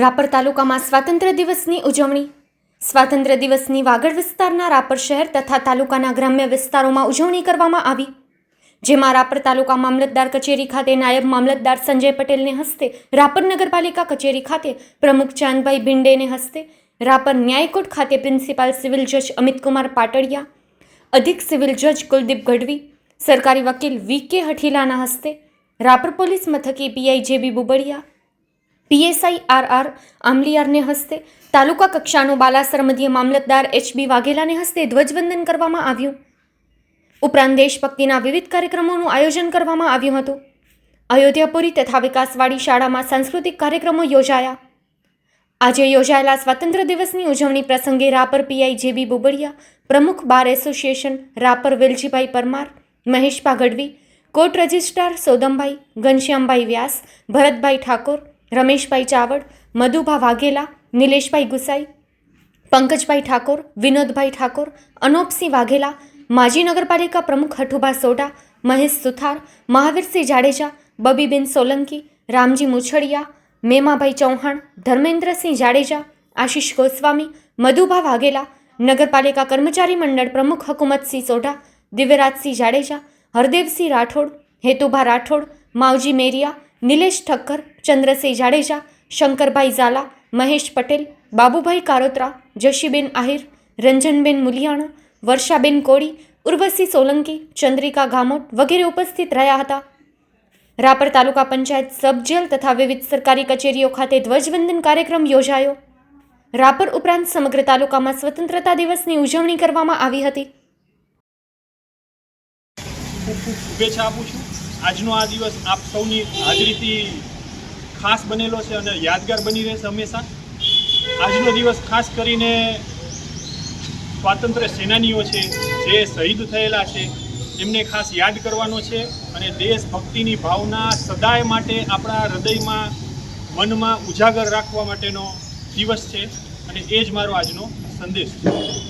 રાપર તાલુકામાં સ્વાતંત્ર્ય દિવસની ઉજવણી. સ્વાતંત્ર્ય દિવસની વાગડ વિસ્તારના રાપર શહેર તથા તાલુકાના ગ્રામ્ય વિસ્તારોમાં ઉજવણી કરવામાં આવી. જેમાં રાપર તાલુકા મામલતદાર કચેરી ખાતે નાયબ મામલતદાર સંજય પટેલને હસ્તે રાપર નગરપાલિકા કચેરી ખાતે પ્રમુખ ચાંદભાઈ ભિંડેને હસ્તે રાપર ન્યાયકોટ ખાતે પ્રિન્સિપાલ સિવિલ જજ અમિતકુમાર પાટડિયા, અધિક સિવિલ જજ કુલદીપ ગઢવી, સરકારી વકીલ વી કે હઠીલાના હસ્તે રાપર પોલીસ મથકે PI JB Bubadiya PSI R R આમલિયારને હસ્તે, તાલુકા કક્ષાનો બાલાસર મધ્ય મામલતદાર એચબી વાઘેલાને હસ્તે ધ્વજવંદન કરવામાં આવ્યું. ઉપરાંત દેશભક્તિના વિવિધ કાર્યક્રમોનું આયોજન કરવામાં આવ્યું હતું. અયોધ્યાપુરી તથા વિકાસવાડી શાળામાં સાંસ્કૃતિક કાર્યક્રમો યોજાયા. આજે યોજાયેલા સ્વાતંત્ર્ય દિવસની ઉજવણી પ્રસંગે રાપર પીઆઈ જેબી બુબડિયા, પ્રમુખ bar association, Rapar Veljibhai Parmar, Maheshbha Gadhvi, court registrar Sodambhai, Ghanshyambhai Vyas, Bharatbhai Thakor Rameshbhai Chavad, Madhubha Vaghela, Nileshbhai Gusai, Pankajbhai Thakor, Vinodbhai Thakor, Anopsinh Vaghela, માજી નગરપાલિકા પ્રમુખ હઠુભા સોઢા, મહેશ સુથાર, મહાવીરસિંહ જાડેજા, બબીબેન સોલંકી, રામજી મુછડિયા, મેમાભાઈ ચૌહાણ, ધર્મેન્દ્રસિંહ જાડેજા, આશીષ ગોસ્વામી, મધુભા વાઘેલા, નગરપાલિકા કર્મચારી મંડળ પ્રમુખ હકુમતસિંહ સોઢા, દિવ્યરાજસિંહ જાડેજા, હરદેવસિંહ રાઠોડ, હેતુભા રાઠોડ, માવજી મેરિયા નિલેશ ઠક્કર ચંદ્રસિંહ જાડેજા, શંકરભાઈ ઝાલા, મહેશ પટેલ, બાબુભાઈ કારોત્રા, જશીબેન આહિર, રંજનબેન મુલિયાણા, વર્ષાબેન કોળી, ઉર્વશી સોલંકી, ચંદ્રિકા ગામોટ વગેરે ઉપસ્થિત રહ્યા હતા. રાપર તાલુકા પંચાયત સબજેલ તથા વિવિધ સરકારી કચેરીઓ ખાતે ધ્વજવંદન કાર્યક્રમ યોજાયો. રાપર ઉપરાંત સમગ્ર તાલુકામાં સ્વતંત્રતા દિવસની ઉજવણી કરવામાં આવી હતી. શુભેચ્છા આપું છું. આજનો આ દિવસ આપ સૌની હાજરીથી ખાસ બનેલો છે અને યાદગાર બની રહેશે હંમેશા. આજનો દિવસ ખાસ કરીને સ્વાતંત્ર્ય સેનાનીઓ છે, જે શહીદ થયેલા છે, એમને ખાસ યાદ કરવાનો છે અને દેશભક્તિની ભાવના સદાય માટે આપણા હૃદયમાં, મનમાં ઉજાગર રાખવા માટેનો દિવસ છે અને એ જ મારો આજનો સંદેશ. છે